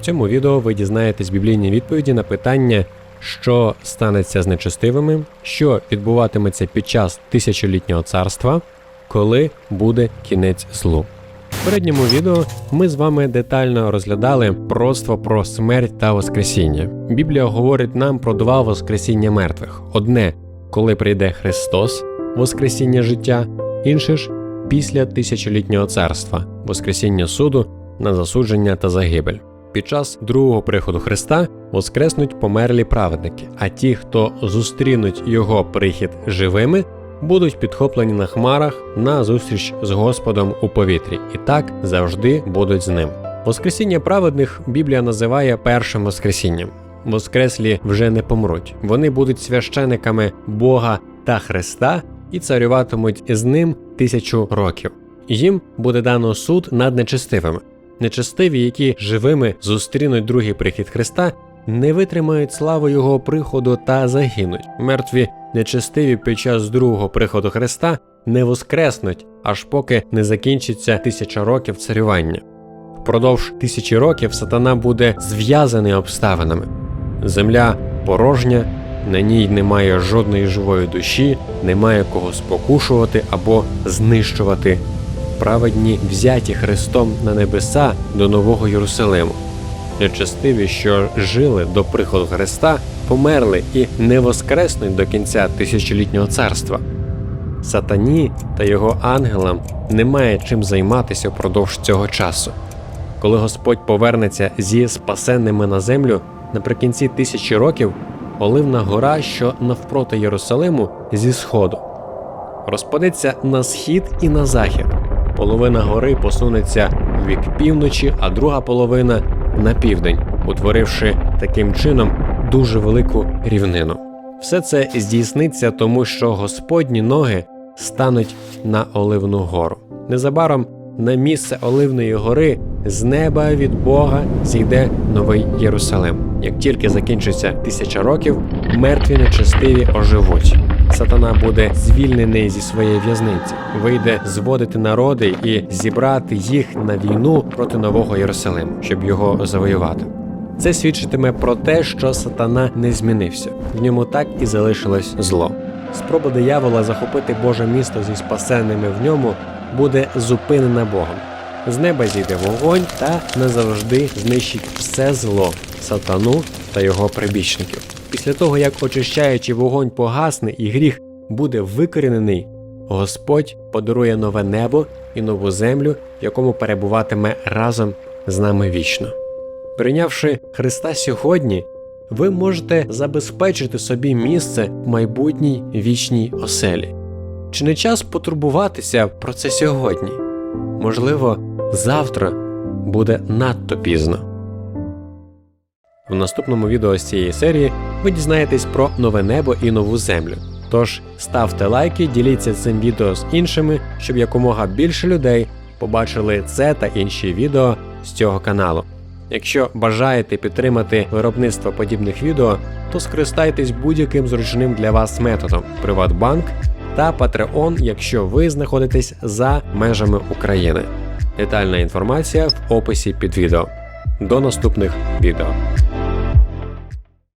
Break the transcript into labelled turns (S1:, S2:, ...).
S1: Цьому відео ви дізнаєтесь біблійні відповіді на питання, що станеться з нечестивими, що відбуватиметься під час тисячолітнього царства, коли буде кінець злу. В передньому відео ми з вами детально розглядали пророцтво про смерть та Воскресіння. Біблія говорить нам про два Воскресіння мертвих: одне, коли прийде Христос, Воскресіння життя, інше ж після тисячолітнього царства, Воскресіння суду на засудження та загибель. Під час другого приходу Христа воскреснуть померлі праведники, а ті, хто зустрінуть його прихід живими, будуть підхоплені на хмарах на зустріч з Господом у повітрі, і так завжди будуть з ним. Воскресіння праведних Біблія називає першим Воскресінням. Воскреслі вже не помруть. Вони будуть священиками Бога та Христа і царюватимуть з ним тисячу років. Їм буде дано суд над нечестивими. Нечестиві, які живими зустрінуть другий прихід Христа, не витримають слави Його приходу та загинуть. Мертві нечестиві під час другого приходу Христа не воскреснуть, аж поки не закінчиться тисяча років царювання. Впродовж тисячі років сатана буде зв'язаний обставинами. Земля порожня, на ній немає жодної живої душі, немає кого спокушувати або знищувати. Праведні взяті Христом на небеса до Нового Єрусалиму. Нечестиві, що жили до приходу Христа, померли і не воскреснуть до кінця тисячолітнього царства. Сатані та його ангелам немає чим займатися впродовж цього часу. Коли Господь повернеться зі спасенними на землю наприкінці тисячі років, Оливна гора, що навпроти Єрусалиму, зі сходу, розпадеться на схід і на захід. Половина гори посунеться в бік півночі, а друга половина на південь, утворивши таким чином дуже велику рівнину. Все це здійсниться, тому що Господні ноги стануть на Оливну гору. Незабаром на місце Оливної гори з неба від Бога зійде новий Єрусалим. Як тільки закінчиться тисяча років, мертві нечестиві оживуть. Сатана буде звільнений зі своєї в'язниці, вийде зводити народи і зібрати їх на війну проти нового Єрусалиму, щоб його завоювати. Це свідчитиме про те, що сатана не змінився, в ньому так і залишилось зло. Спроба диявола захопити Боже місто зі спасенними в ньому буде зупинена Богом. З неба зійде вогонь та назавжди знищить все зло, сатану та його прибічників. Після того, як очищаючий вогонь погасне і гріх буде викорінений, Господь подарує нове небо і нову землю, в якому перебуватиме разом з нами вічно. Прийнявши Христа сьогодні, ви можете забезпечити собі місце в майбутній вічній оселі. Чи не час потурбуватися про це сьогодні? Можливо, завтра буде надто пізно. В наступному відео з цієї серії ви дізнаєтесь про нове небо і нову землю. Тож ставте лайки, діліться цим відео з іншими, щоб якомога більше людей побачили це та інші відео з цього каналу. Якщо бажаєте підтримати виробництво подібних відео, то скористайтесь будь-яким зручним для вас методом Приватбанк та Patreon, якщо ви знаходитесь за межами України. Детальна інформація в описі під відео. До наступних відео.